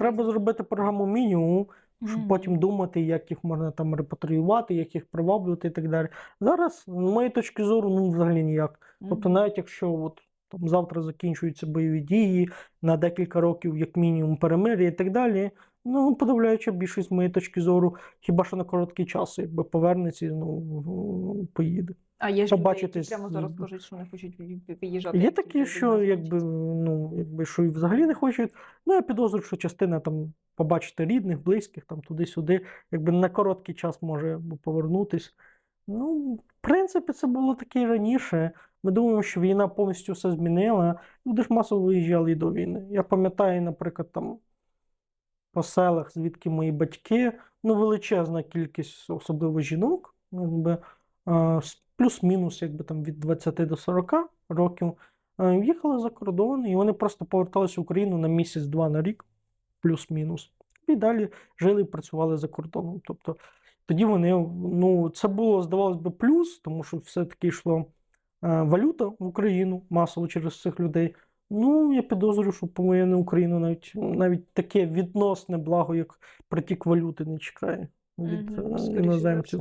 треба зробити програму мінімум, щоб Мгм. потім думати, як їх можна там репатріювати, як їх приваблювати і так далі. Зараз, з моєї точки зору, ну взагалі ніяк. Тобто, навіть якщо от, там, завтра закінчуються бойові дії, на декілька років, як мінімум, перемир'я і так далі. Ну, подавляюча більшість, з моєї точки зору, хіба що на короткий час, якби повернеться, ну поїде. А є ж люди, які прямо зараз кажуть, що не хочуть виїжджати. Є такі, що якби, ну, якби, що і взагалі не хочуть. Ну, я підозрюю, що частина там побачити рідних, близьких, там туди-сюди, якби на короткий час може повернутись. Ну, в принципі, це було таке і раніше. Ми думаємо, що війна повністю все змінила. Люди ж масово виїжджали і до війни. Я пам'ятаю, наприклад, там по селах, звідки мої батьки, ну, величезна кількість, особливо жінок, якби, плюс-мінус, якби там від 20 до 40 років, а, їхали за кордон, і вони просто поверталися в Україну на місяць-два на рік, плюс-мінус. І далі жили і працювали за кордоном. Тобто тоді вони, ну, це було, здавалось би, плюс, тому що все-таки йшло е, валюта в Україну масово через цих людей. Ну, я підозрюю, що по-моєму, Україна навіть, навіть таке відносне благо, як притік валюти, не чекає від mm -hmm. іноземців.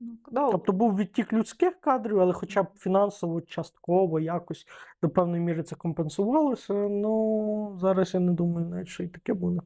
Ну, Тобто був відтік людських кадрів, але хоча б фінансово, частково якось до певної міри це компенсувалося. Ну зараз я не думаю, навіть що і таке буде.